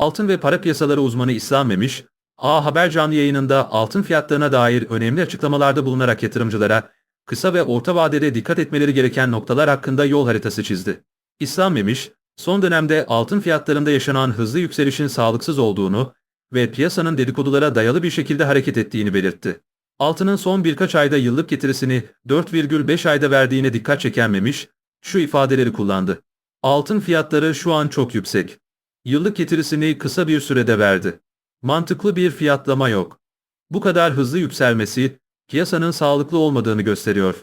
Altın ve para piyasaları uzmanı İslam Memiş, A Haber canlı yayınında altın fiyatlarına dair önemli açıklamalarda bulunarak yatırımcılara kısa ve orta vadede dikkat etmeleri gereken noktalar hakkında yol haritası çizdi. İslam Memiş, son dönemde altın fiyatlarında yaşanan hızlı yükselişin sağlıksız olduğunu ve piyasanın dedikodulara dayalı bir şekilde hareket ettiğini belirtti. Altının son birkaç ayda yıllık getirisini 4,5 ayda verdiğine dikkat çeken Memiş, şu ifadeleri kullandı. Altın fiyatları şu an çok yüksek. Yıllık getirisini kısa bir sürede verdi. Mantıklı bir fiyatlama yok. Bu kadar hızlı yükselmesi, piyasanın sağlıklı olmadığını gösteriyor.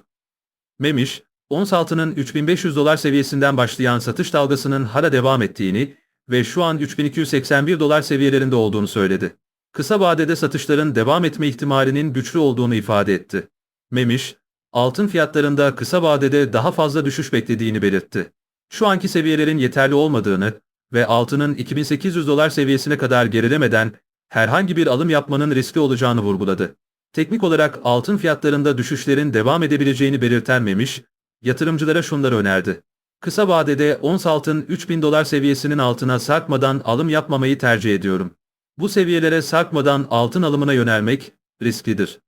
Memiş, ons altının 3500 dolar seviyesinden başlayan satış dalgasının hala devam ettiğini ve şu an 3281 dolar seviyelerinde olduğunu söyledi. Kısa vadede satışların devam etme ihtimalinin güçlü olduğunu ifade etti. Memiş, altın fiyatlarında kısa vadede daha fazla düşüş beklediğini belirtti. Şu anki seviyelerin yeterli olmadığını ve altının 2800 dolar seviyesine kadar gerilemeden herhangi bir alım yapmanın riskli olacağını vurguladı. Teknik olarak altın fiyatlarında düşüşlerin devam edebileceğini belirten Memiş, yatırımcılara şunları önerdi. Kısa vadede ons altın 3000 dolar seviyesinin altına sarkmadan alım yapmamayı tercih ediyorum. Bu seviyelere sarkmadan altın alımına yönelmek risklidir.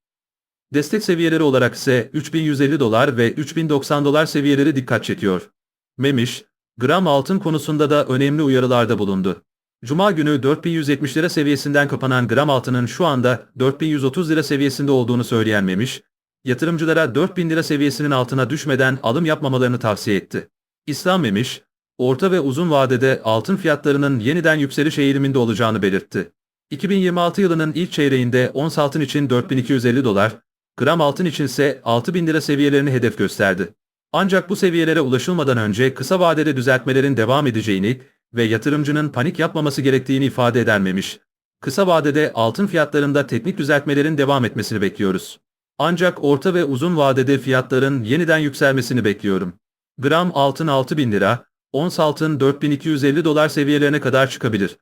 Destek seviyeleri olarak ise 3150 dolar ve 3090 dolar seviyeleri dikkat çekiyor. Memiş, gram altın konusunda da önemli uyarılarda bulundu. Cuma günü 4170 lira seviyesinden kapanan gram altının şu anda 4130 lira seviyesinde olduğunu söyleyen Memiş, yatırımcılara 4000 lira seviyesinin altına düşmeden alım yapmamalarını tavsiye etti. İslam Memiş, orta ve uzun vadede altın fiyatlarının yeniden yükseliş eğiliminde olacağını belirtti. 2026 yılının ilk çeyreğinde ons altın için 4250 dolar, gram altın için ise 6000 lira seviyelerini hedef gösterdi. Ancak bu seviyelere ulaşılmadan önce kısa vadede düzeltmelerin devam edeceğini ve yatırımcının panik yapmaması gerektiğini ifade edermemiş. Kısa vadede altın fiyatlarında teknik düzeltmelerin devam etmesini bekliyoruz. Ancak orta ve uzun vadede fiyatların yeniden yükselmesini bekliyorum. Gram altın 6000 lira, ons altın 4250 dolar seviyelerine kadar çıkabilir,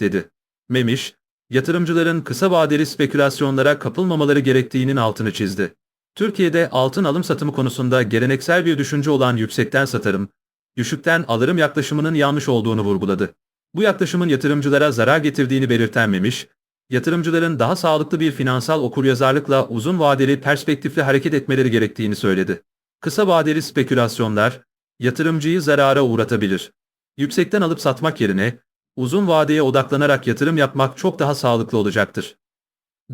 dedi. Memiş, yatırımcıların kısa vadeli spekülasyonlara kapılmamaları gerektiğinin altını çizdi. Türkiye'de altın alım satımı konusunda geleneksel bir düşünce olan yüksekten satarım, düşükten alırım yaklaşımının yanlış olduğunu vurguladı. Bu yaklaşımın yatırımcılara zarar getirdiğini belirten Memiş, yatırımcıların daha sağlıklı bir finansal okuryazarlıkla uzun vadeli perspektifle hareket etmeleri gerektiğini söyledi. Kısa vadeli spekülasyonlar, yatırımcıyı zarara uğratabilir. Yüksekten alıp satmak yerine, uzun vadeye odaklanarak yatırım yapmak çok daha sağlıklı olacaktır.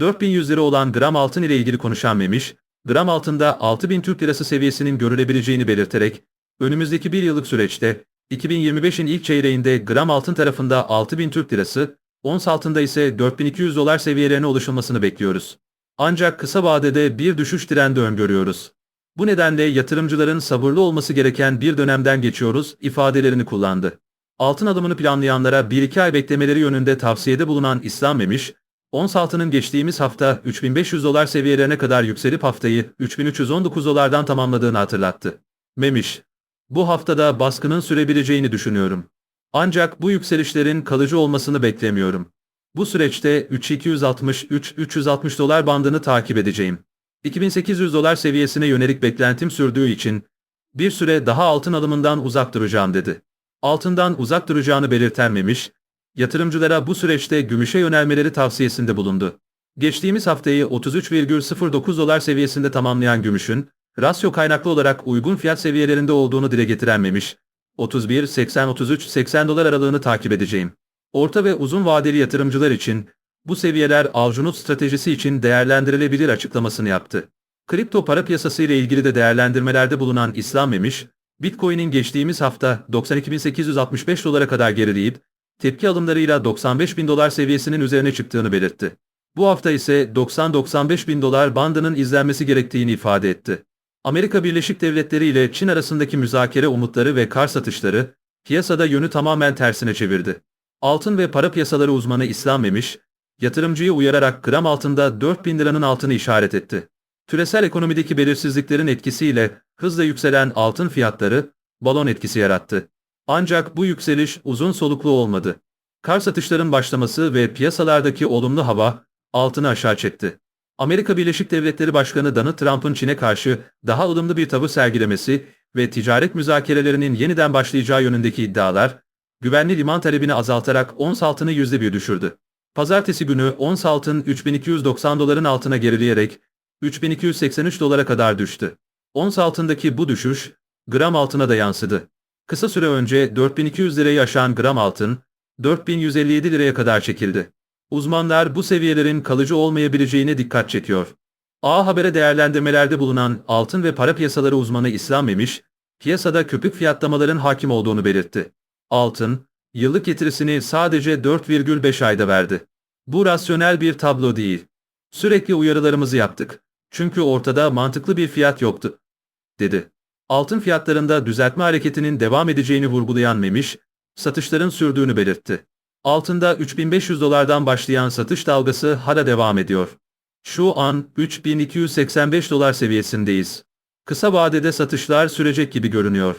4100 lira olan gram altın ile ilgili konuşan Memiş, gram altında 6000 Türk Lirası seviyesinin görülebileceğini belirterek, önümüzdeki bir yıllık süreçte 2025'in ilk çeyreğinde gram altın tarafında 6000 Türk Lirası, ons altında ise 4200 dolar seviyelerine ulaşılmasını bekliyoruz. Ancak kısa vadede bir düşüş trendi öngörüyoruz. Bu nedenle yatırımcıların sabırlı olması gereken bir dönemden geçiyoruz ifadelerini kullandı. Altın alımını planlayanlara 1-2 ay beklemeleri yönünde tavsiyede bulunan İslam Memiş, ons altının geçtiğimiz hafta 3500 dolar seviyelerine kadar yükselip haftayı 3319 dolardan tamamladığını hatırlattı. Memiş, bu haftada baskının sürebileceğini düşünüyorum. Ancak bu yükselişlerin kalıcı olmasını beklemiyorum. Bu süreçte 3263-360 dolar bandını takip edeceğim. 2800 dolar seviyesine yönelik beklentim sürdüğü için bir süre daha altın alımından uzak duracağım dedi. Altından uzak duracağını belirtenmemiş, yatırımcılara bu süreçte gümüşe yönelmeleri tavsiyesinde bulundu. Geçtiğimiz haftayı 33,09 dolar seviyesinde tamamlayan gümüşün, rasyo kaynaklı olarak uygun fiyat seviyelerinde olduğunu dile getirenmemiş, 31-80-33-80 dolar aralığını takip edeceğim. Orta ve uzun vadeli yatırımcılar için bu seviyeler avcunut stratejisi için değerlendirilebilir açıklamasını yaptı. Kripto para piyasası ile ilgili de değerlendirmelerde bulunan İslam Memiş, Bitcoin'in geçtiğimiz hafta 92.865 dolara kadar gerileyip, tepki alımlarıyla 95 bin dolar seviyesinin üzerine çıktığını belirtti. Bu hafta ise 90-95 bin dolar bandının izlenmesi gerektiğini ifade etti. Amerika Birleşik Devletleri ile Çin arasındaki müzakere umutları ve kar satışları, piyasada yönü tamamen tersine çevirdi. Altın ve para piyasaları uzmanı İslam Memiş, yatırımcıyı uyararak gram altında 4000 liranın altını işaret etti. Küresel ekonomideki belirsizliklerin etkisiyle hızla yükselen altın fiyatları balon etkisi yarattı. Ancak bu yükseliş uzun soluklu olmadı. Kar satışların başlaması ve piyasalardaki olumlu hava altını aşağı çekti. Amerika Birleşik Devletleri Başkanı Donald Trump'ın Çin'e karşı daha ılımlı bir tavır sergilemesi ve ticaret müzakerelerinin yeniden başlayacağı yönündeki iddialar, güvenli liman talebini azaltarak ons altını %1 düşürdü. Pazartesi günü ons altın 3290 doların altına gerileyerek 3283 dolara kadar düştü. Ons altındaki bu düşüş gram altına da yansıdı. Kısa süre önce 4200 lirayı aşan gram altın 4157 liraya kadar çekildi. Uzmanlar bu seviyelerin kalıcı olmayabileceğine dikkat çekiyor. A Haber'e değerlendirmelerde bulunan altın ve para piyasaları uzmanı İslam Memiş, piyasada köpük fiyatlamaların hakim olduğunu belirtti. Altın, yıllık getirisini sadece 4,5 ayda verdi. Bu rasyonel bir tablo değil. Sürekli uyarılarımızı yaptık. Çünkü ortada mantıklı bir fiyat yoktu, dedi. Altın fiyatlarında düzeltme hareketinin devam edeceğini vurgulayan Memiş, satışların sürdüğünü belirtti. Altında 3500 dolardan başlayan satış dalgası hala devam ediyor. Şu an 3285 dolar seviyesindeyiz. Kısa vadede satışlar sürecek gibi görünüyor.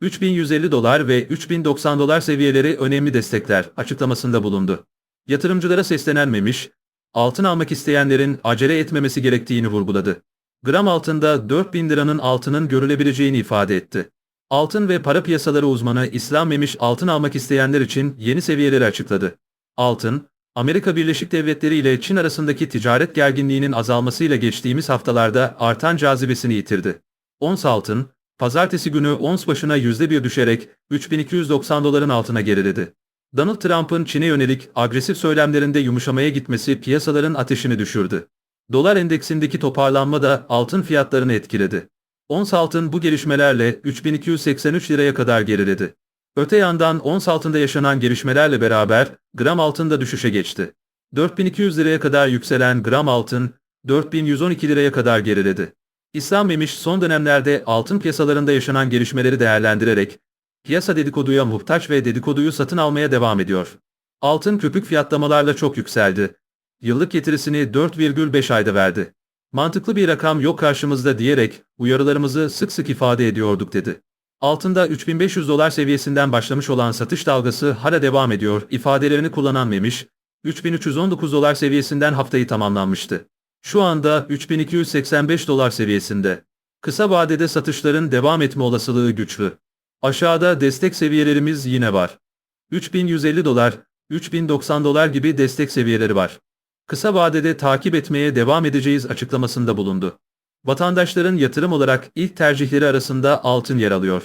3150 dolar ve 3090 dolar seviyeleri önemli destekler açıklamasında bulundu. Yatırımcılara seslenen Memiş, altın almak isteyenlerin acele etmemesi gerektiğini vurguladı. Gram altında 4000 liranın altının görülebileceğini ifade etti. Altın ve para piyasaları uzmanı İslam Memiş altın almak isteyenler için yeni seviyeleri açıkladı. Altın, Amerika Birleşik Devletleri ile Çin arasındaki ticaret gerginliğinin azalmasıyla geçtiğimiz haftalarda artan cazibesini yitirdi. Ons altın, pazartesi günü ons başına %1 düşerek 3290 doların altına geriledi. Donald Trump'ın Çin'e yönelik agresif söylemlerinde yumuşamaya gitmesi piyasaların ateşini düşürdü. Dolar endeksindeki toparlanma da altın fiyatlarını etkiledi. Ons altın bu gelişmelerle 3283 liraya kadar geriledi. Öte yandan ons altında yaşanan gelişmelerle beraber gram altın da düşüşe geçti. 4200 liraya kadar yükselen gram altın 4112 liraya kadar geriledi. İslam Memiş son dönemlerde altın piyasalarında yaşanan gelişmeleri değerlendirerek piyasa dedikoduya muhtaç ve dedikoduyu satın almaya devam ediyor. Altın köpük fiyatlamalarla çok yükseldi. Yıllık getirisini 4,5 ayda verdi. Mantıklı bir rakam yok karşımızda diyerek uyarılarımızı sık sık ifade ediyorduk dedi. Altında 3500 dolar seviyesinden başlamış olan satış dalgası hala devam ediyor ifadelerini kullanan Memiş, 3319 dolar seviyesinden haftayı tamamlanmıştı. Şu anda 3285 dolar seviyesinde. Kısa vadede satışların devam etme olasılığı güçlü. Aşağıda destek seviyelerimiz yine var. 3150 dolar, 3090 dolar gibi destek seviyeleri var. Kısa vadede takip etmeye devam edeceğiz açıklamasında bulundu. Vatandaşların yatırım olarak ilk tercihleri arasında altın yer alıyor.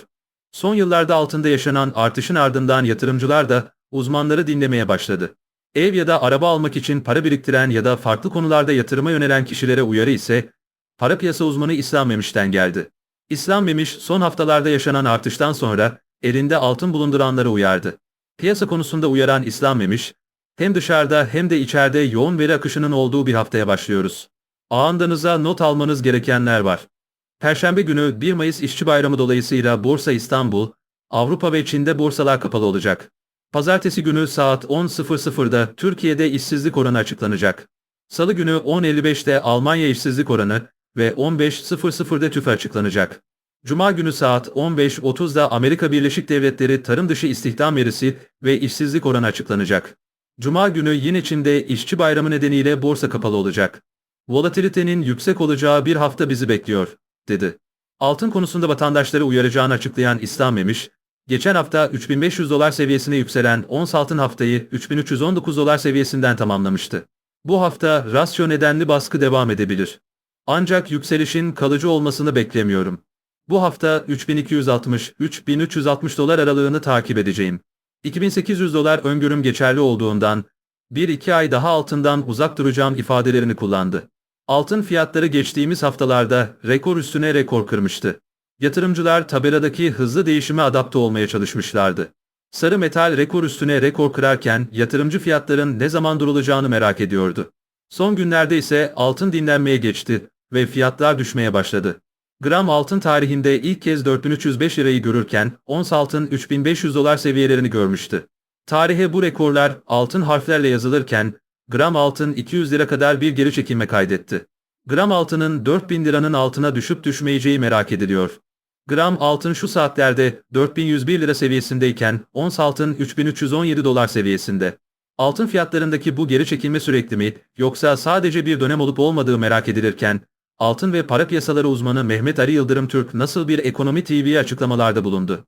Son yıllarda altında yaşanan artışın ardından yatırımcılar da uzmanları dinlemeye başladı. Ev ya da araba almak için para biriktiren ya da farklı konularda yatırıma yönelen kişilere uyarı ise para piyasa uzmanı İslam Memiş'ten geldi. İslam Memiş son haftalarda yaşanan artıştan sonra elinde altın bulunduranları uyardı. Piyasa konusunda uyaran İslam Memiş, hem dışarıda hem de içeride yoğun veri akışının olduğu bir haftaya başlıyoruz. Ağındanıza not almanız gerekenler var. Perşembe günü 1 Mayıs İşçi Bayramı dolayısıyla Borsa İstanbul, Avrupa ve Çin'de borsalar kapalı olacak. Pazartesi günü saat 10.00'da Türkiye'de işsizlik oranı açıklanacak. Salı günü 10.55'te Almanya işsizlik oranı ve 15.00'da TÜFE açıklanacak. Cuma günü saat 15.30'da Amerika Birleşik Devletleri tarım dışı istihdam verisi ve işsizlik oranı açıklanacak. Cuma günü yine Çin'de işçi bayramı nedeniyle borsa kapalı olacak. Volatilitenin yüksek olacağı bir hafta bizi bekliyor, dedi. Altın konusunda vatandaşları uyaracağını açıklayan İslam Memiş, geçen hafta 3500 dolar seviyesine yükselen ons altın haftayı 3319 dolar seviyesinden tamamlamıştı. Bu hafta rasyo nedenli baskı devam edebilir. Ancak yükselişin kalıcı olmasını beklemiyorum. Bu hafta 3260-3360 dolar aralığını takip edeceğim. 2800 dolar öngörüm geçerli olduğundan 1-2 ay daha altından uzak duracağım ifadelerini kullandı. Altın fiyatları geçtiğimiz haftalarda rekor üstüne rekor kırmıştı. Yatırımcılar tabeladaki hızlı değişime adapte olmaya çalışmışlardı. Sarı metal rekor üstüne rekor kırarken yatırımcı fiyatların ne zaman durulacağını merak ediyordu. Son günlerde ise altın dinlenmeye geçti ve fiyatlar düşmeye başladı. Gram altın tarihinde ilk kez 4305 lirayı görürken ons altın 3500 dolar seviyelerini görmüştü. Tarihe bu rekorlar altın harflerle yazılırken gram altın 200 lira kadar bir geri çekilme kaydetti. Gram altının 4000 liranın altına düşüp düşmeyeceği merak ediliyor. Gram altın şu saatlerde 4101 lira seviyesindeyken ons altın 3317 dolar seviyesinde. Altın fiyatlarındaki bu geri çekilme sürekli mi yoksa sadece bir dönem olup olmadığı merak edilirken Altın ve para piyasaları uzmanı Mehmet Ali Yıldırım Türk nasıl bir ekonomi TV'ye açıklamalarda bulundu.